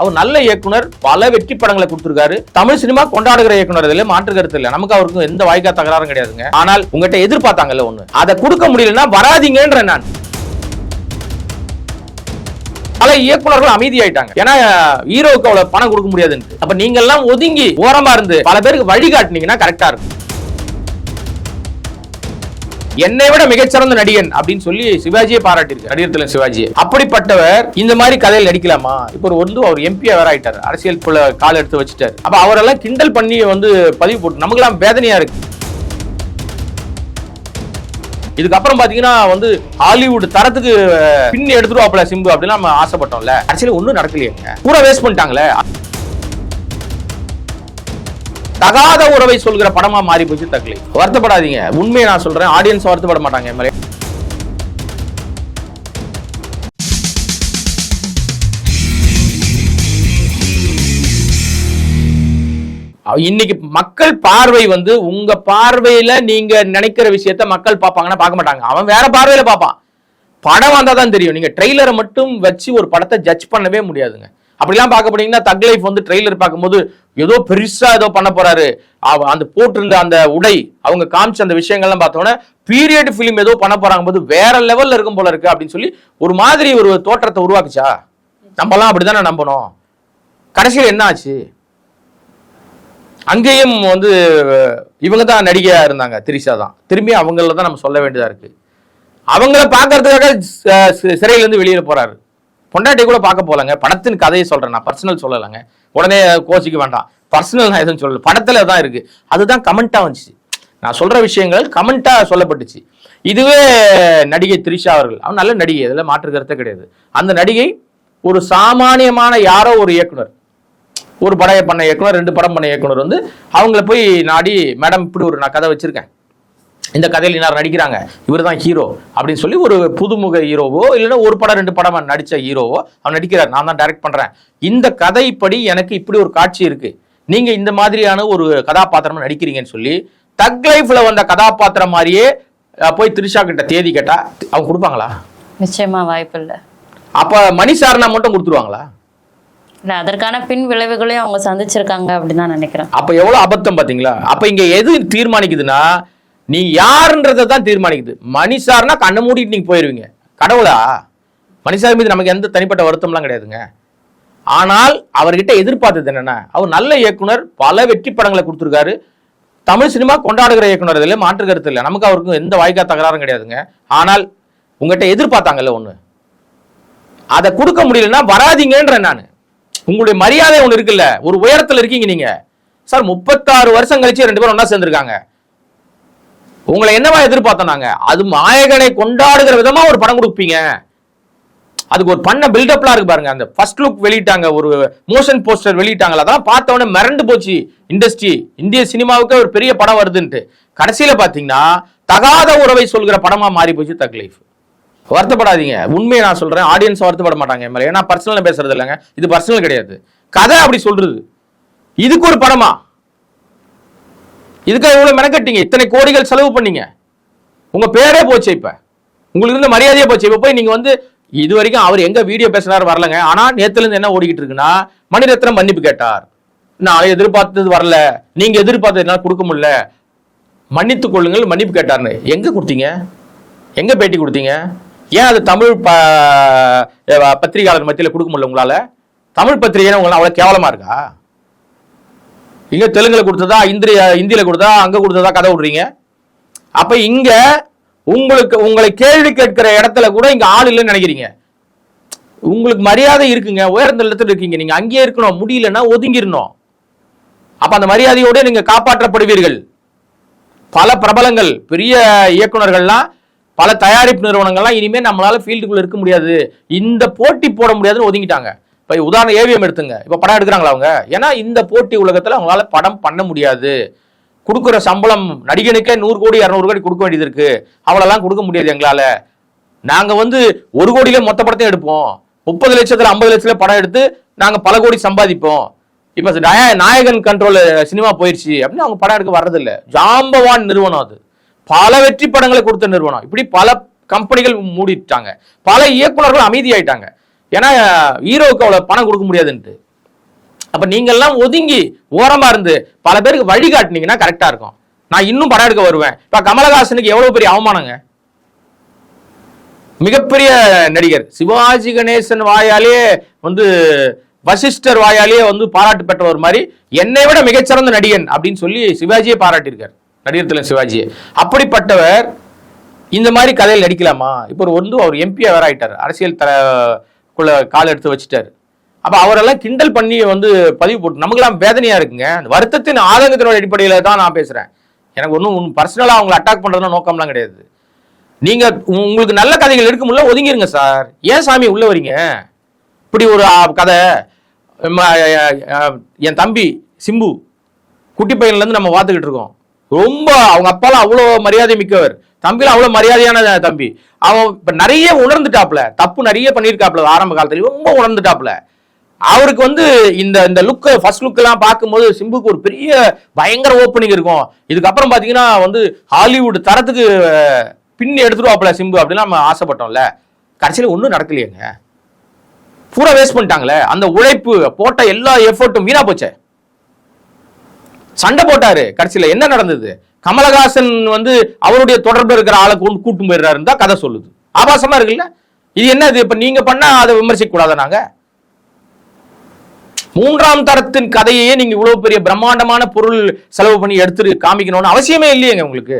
அவர் நல்ல இயக்குனர் பல வெற்றி படங்களை கொடுத்திருக்காரு. தமிழ் சினிமா கொண்டாடுகிற இயக்குனர் இதுல மாற்று கருத்து இல்ல. நமக்கு அவருக்கும் எந்த வாய்க்கா தகராறும் கிடையாதுங்க. ஆனால் உங்ககிட்ட எதிர்பார்த்தாங்கல்ல ஒண்ணு. அதை கொடுக்க முடியலன்னா வராதிங்கன்ற நான். பல இயக்குனர்கள் அமைதியாயிட்டாங்க. ஏன்னா ஹீரோவுக்கு அவ்வளவு பணம் கொடுக்க முடியாதுன்னு அப்ப நீங்க எல்லாம் ஒதுங்கி ஓரமா இருந்து பல பேருக்கு வழிகாட்டினீங்கன்னா கரெக்டா இருக்கும். என்னை விட மிகச்சிறந்த நடிகன் அப்படின்னு சொல்லி சிவாஜியை பாராட்டியிருக்காரு. நடிகர் திலகம் சிவாஜி. அப்படிப்பட்டவர் இந்த மாதிரி கதையில் நடிக்கலாமா? இப்போ ஒரு வந்து அவர் எம்பியா வேற ஆயிட்டார். அரசியலுக்குள்ள கால் எடுத்து வச்சுட்டாரு. அப்ப அவரெல்லாம் கிண்டல் பண்ணி வந்து பதிவு போட்டு நமக்கெல்லாம் வேதனையா இருக்கு. இதுக்கப்புறம் பாத்தீங்கன்னா வந்து ஹாலிவுட் தரத்துக்கு பின் எடுத்துருவாப்ல சிம்பு அப்படின்னு நம்ம ஆசைப்பட்டோம்ல. அரசியல் ஒண்ணும் நடக்கலையேங்க. பூரா வேஸ்ட் பண்ணிட்டாங்களே. தகாத உறவை சொல்கிற படமா மாறி போச்சு தக்லி. வருத்தப்படாதீங்க. உண்மையை நான் சொல்றேன். ஆடியன்ஸ் வருத்தப்பட மாட்டாங்க என் இன்னைக்கு மக்கள் பார்வை வந்து உங்க பார்வையில நீங்க நினைக்கிற விஷயத்த மக்கள் பார்ப்பாங்கன்னா பார்க்க மாட்டாங்க. அவன் வேற பார்வையில பார்ப்பான். படம் வந்தாதான் தெரியும். நீங்க ட்ரெய்லரை மட்டும் வச்சு ஒரு படத்தை ஜட்ஜ் பண்ணவே முடியாதுங்க. அப்படிலாம் பார்க்க போனீங்கன்னா தக் லைஃப் வந்து ட்ரெய்லர் பார்க்கும்போது ஏதோ பெருசா ஏதோ பண்ண போறாரு. அவ- அந்த போட்டிருந்த அந்த உடை அவங்க காமிச்ச அந்த விஷயங்கள்லாம் பார்த்தோன்னே பீரியட் ஃபிலிம் ஏதோ பண்ண போறாங்க போது வேற லெவல்ல இருக்கும் போல இருக்கு அப்படின்னு சொல்லி ஒரு மாதிரி ஒரு தோற்றத்தை உருவாக்குச்சா? நம்மலாம் அப்படிதானே நம்பணும். கடைசியில் என்ன ஆச்சு? அங்கேயும் வந்து இவங்க தான் நடிகையா இருந்தாங்க திரிஷா தான். திரும்பி அவங்கள தான் நம்ம சொல்ல வேண்டியதா இருக்கு. அவங்கள பார்க்கறதுக்காக சிறையிலேருந்து வெளியில போறாரு. பொண்டாட்டி கூட பார்க்க போலங்க படத்தின் கதையை சொல்றேன் நான் பர்சனல் சொல்லலைங்க. உடனே கோச்சிக்க வேண்டாம். பர்சனல் நான் எதுவும் சொல்லல. படத்துல தான் இருக்கு. அதுதான் கமெண்டா வந்துச்சு. நான் சொல்ற விஷயங்கள் கமெண்டா சொல்லப்பட்டுச்சு. இதுவே நடிகை த்ரிஷா அவர்கள். அவன் நல்ல நடிகை இதில் மாற்று கருத்தே கிடையாது. அந்த நடிகை ஒரு சாமானியமான யாரோ ஒரு இயக்குனர். ஒரு படம் பண்ண இயக்குனர் ரெண்டு படம் பண்ண இயக்குனர் வந்து அவங்கள போய் நாடி மேடம் இப்படி ஒரு நான் கதை வச்சிருக்கேன். இந்த கதையில் இன்னார் நடிக்கிறாங்க. இவர் தான் ஹீரோ அப்படின்னு சொல்லி ஒரு புதுமுக ஹீரோவோ இல்லைன்னா ஒரு படம் ரெண்டு படம் நடிச்ச ஹீரோவோ அவன் நடிக்கிறார். நான் தான் டைரக்ட் பண்றேன். இந்த கதைப்படி எனக்கு இப்படி ஒரு காட்சி இருக்கு. நீங்க இந்த மாதிரியான ஒரு கதாபாத்திரம் நடிக்கிறீங்கன்னு சொல்லி தக் லைஃப்ல வந்த கதாபாத்திரம் மாதிரியே போய் திரிஷா கிட்ட தேதி கேட்டா அவங்க கொடுப்பாங்களா? நிச்சயமா வாய்ப்பு இல்ல. அப்ப மணி சார்னா மட்டும் கொடுத்துருவாங்களா? இல்ல அதற்கான பின் விளைவுகளையும் அவங்க சந்திச்சிருக்காங்க அப்படின்னு நான் நினைக்கிறேன். அப்ப எவ்வளவு அபத்தம் பாத்தீங்களா? அப்ப இங்க எது தீர்மானிக்குதுன்னா நீ யாருன்றதை தான் தீர்மானிக்குது. மணி கண்ணை மூடிட்டு நீங்க போயிருவீங்க. கடவுளா? மணி மீது நமக்கு எந்த தனிப்பட்ட வருத்தம்லாம் கிடையாதுங்க. ஆனால் அவர்கிட்ட எதிர்பார்த்தது என்னன்னா அவர் நல்ல இயக்குனர் பல வெற்றி படங்களை கொடுத்துருக்காரு. தமிழ் சினிமா கொண்டாடுகிற இயக்குனர் இதில் மாற்று கருத்து இல்லை. நமக்கு அவருக்கும் எந்த வாய்க்கா தகராறும் கிடையாதுங்க. ஆனால் உங்ககிட்ட எதிர்பார்த்தாங்கல்ல ஒன்று அதை கொடுக்க முடியலன்னா வராதீங்கன்றேன் நான். உங்களுடைய மரியாதை ஒன்று இருக்குல்ல. ஒரு உயரத்தில் இருக்கீங்க நீங்கள் சார் முப்பத்தாறு வருஷம் கழிச்சு ரெண்டு பேரும் ஒன்றா சேர்ந்துருக்காங்க. உங்களை என்னவா எதிர்பார்த்தோம் நாங்க? அது நாயகனை கொண்டாடுகிற விதமா ஒரு படம் கொடுப்பீங்க. அதுக்கு ஒரு பண்ண பில்டப்லாம் இருக்கு பாருங்க. அந்த ஃபர்ஸ்ட் லுக் வெளியிட்டாங்க ஒரு மோஷன் போஸ்டர் வெளியிட்டாங்களா அதெல்லாம் பார்த்தவொடனே மிரண்டு போச்சு இண்டஸ்ட்ரி இந்திய சினிமாவுக்கு ஒரு பெரிய படம் வருதுன்ட்டு. கடைசியில பாத்தீங்கன்னா தகாத உறவை சொல்கிற படமா மாறி போச்சு தக் லைஃப் வருத்தப்படாதீங்க. உண்மையை நான் சொல்றேன். ஆடியன்ஸ் வருத்தப்பட மாட்டாங்க ஏன்னா பர்சனல் பேசுறது இல்லைங்க. இது பர்சனல் கிடையாது. கதை அப்படி சொல்றது. இதுக்கு ஒரு படமா? இதுக்காக இவ்வளவு மெனக்கட்டீங்க? இத்தனை கோடிகள் செலவு பண்ணீங்க. உங்க பேரே போச்சு இப்ப. உங்களுக்கு இருந்த மரியாதையே போச்சு. இப்ப போய் நீங்க வந்து இது வரைக்கும் அவர் எங்க வீடியோ பேசினார் வரலங்க. ஆனா நேத்துல இருந்து என்ன ஓடிக்கிட்டு இருக்குன்னா மணிரத்னம் மன்னிப்பு கேட்டார். நான் எதிர்பார்த்தது வரல. நீங்க எதிர்பார்த்தது என்னால் கொடுக்க முடியல. மன்னித்துக் கொள்ளுங்கள் மன்னிப்பு கேட்டார்னு. எங்க கொடுத்தீங்க? எங்க பேட்டி கொடுத்தீங்க? ஏன் அது தமிழ் ப பத்திரிகையாளர் மத்தியில் கொடுக்க முடியல உங்களால? தமிழ் பத்திரிகை உங்களால் அவ்வளவு கேவலமா இருக்கா? இங்க தெலுங்குல கொடுத்ததா இந்திய இந்தியில கொடுத்தா அங்க கொடுத்ததா கதை விடுறீங்க? அப்ப இங்க உங்களுக்கு உங்களை கேள்வி கேட்கிற இடத்துல கூட இங்க ஆள் இல்லைன்னு நினைக்கிறீங்க. உங்களுக்கு மரியாதை இருக்குங்க உயர்ந்த இடத்துல இருக்கீங்க. நீங்க அங்கேயே இருக்கணும் முடியலன்னா ஒதுங்கிடணும். அப்ப அந்த மரியாதையோட நீங்க காப்பாற்றப்படுவீர்கள். பல பிரபலங்கள் பெரிய இயக்குனர்கள்லாம் பல தயாரிப்பு நிறுவனங்கள்லாம் இனிமே நம்மளால ஃபீல்டுக்குள்ள இருக்க முடியாது. இந்த போட்டி போட முடியாதுன்னு ஒதுங்கிட்டாங்க. இப்போ உதாரணம் ஏவிஎம் எடுத்துங்க. இப்போ படம் எடுக்கிறாங்களா அவங்க? ஏன்னா இந்த போட்டி உலகத்தில் அவங்களால படம் பண்ண முடியாது. கொடுக்குற சம்பளம் நடிகனுக்கே நூறு கோடி இரநூறு கோடி கொடுக்க வேண்டியது இருக்கு. அவ்வளோலாம் கொடுக்க முடியாது எங்களால். நாங்கள் வந்து ஒரு கோடியில மொத்த படத்தையும் எடுப்போம். முப்பது லட்சத்தில் ஐம்பது லட்சத்தில் படம் எடுத்து நாங்கள் பல கோடி சம்பாதிப்போம். இப்ப நாய- நாயகன் கண்ட்ரோல் சினிமா போயிடுச்சு அப்படின்னு அவங்க படம் எடுக்க வர்றதில்ல. ஜாம்பவான் நிறுவனம் அது. பல வெற்றி படங்களை கொடுத்த நிறுவனம். இப்படி பல கம்பெனிகள் மூடிட்டாங்க. பல இயக்குனர்கள் அமைதியாயிட்டாங்க. ஏன்னா ஹீரோவுக்கு அவ்வளவு பணம் கொடுக்க முடியாதுன்ட்டு. அப்ப நீங்க எல்லாம் ஒதுங்கி ஓரமா இருந்து பல பேருக்கு வழி காட்டுனீங்கன்னா கரெக்டா இருக்கும். நான் இன்னும் படம் எடுக்க வருவேன். இப்ப கமலஹாசனுக்கு எவ்வளவு பெரிய அவமானங்க? மிகப்பெரிய நடிகர். சிவாஜி கணேசன் வாயாலே வந்து வசிஷ்டர் வாயாலேயே வந்து பாராட்டு பெற்றவர் மாதிரி என்னை விட மிகச்சிறந்த நடிகன் அப்படின்னு சொல்லி சிவாஜியே பாராட்டியிருக்கார். நடிகர் திலகம் சிவாஜியை. அப்படிப்பட்டவர் இந்த மாதிரி கதையில் நடிக்கலாமா? இப்போ ஒரு வந்து அவர் எம்பியா வேற ஆயிட்டார். அரசியல் த குள்ள கால் எடுத்து வச்சுட்டாரு. அப்போ அவரெல்லாம் கிண்டல் பண்ணி வந்து பதிவு போட்டு நமக்கெல்லாம் வேதனையாக இருக்குங்க. அந்த வருத்தத்தின் ஆதங்கத்தினோட அடிப்படையில் தான் நான் பேசுகிறேன் எனக்கு ஒன்றும் பர்சனலாக அவங்களை அட்டாக் பண்றதுல நோக்கம்லாம் கிடையாது. நீங்கள் உங்களுக்கு நல்ல கதைகள் இருக்கும்ல ஒதுங்கிருங்க சார் ஏன் சாமி உள்ளே வரீங்க? இப்படி ஒரு கதை. என் தம்பி சிம்பு குட்டி பையன்லேருந்து நம்ம பார்த்துக்கிட்டு இருக்கோம். ரொம்ப அவங்க அப்பாலாம் அவ்வளோ மரியாதை மிக்கவர். தம்பிலாம் அவ்வளோ மரியாதையான தம்பி. அவன் இப்போ நிறைய உணர்ந்துட்டாப்ல தப்பு நிறைய பண்ணியிருக்காப்ல ஆரம்ப காலத்துல. ரொம்ப உணர்ந்துட்டாப்ல அவருக்கு வந்து இந்த இந்த லுக்கு ஃபர்ஸ்ட் லுக்கெல்லாம் பார்க்கும்போது சிம்புக்கு ஒரு பெரிய பயங்கர ஓப்பனிங் இருக்கும். இதுக்கப்புறம் பார்த்தீங்கன்னா வந்து ஹாலிவுட் தரத்துக்கு அஹ், பின் எடுத்துருவாப்ல சிம்பு அப்படிலாம் நம்ம ஆசைப்பட்டோம்ல. கடைசியில் ஒன்றும் நடக்கலையேங்க. பூரா வேஸ்ட் பண்ணிட்டாங்களே. அந்த உழைப்பு போட்ட எல்லா எஃபர்ட்டும் வீணா போச்சே. சண்டை போட்டாரு. கடைசியில் என்ன நடந்தது? கமலஹாசன் வந்து அவருடைய தொடர்பு இருக்கிற ஆளை கொண்டு கூட்டு போயிடுறாருன்னு தான் கதை சொல்லுது. ஆபாசமா இருக்குல்ல? இது என்னது? இப்ப நீங்க பண்ணா அதை விமர்சிக்க கூடாத நாங்க? மூன்றாம் தரத்தின் கதையே நீங்க இவ்வளவு பெரிய பிரம்மாண்டமான பொருள் செலவு பண்ணி எடுத்து காமிக்கணும்னு அவசியமே இல்லையேங்க உங்களுக்கு.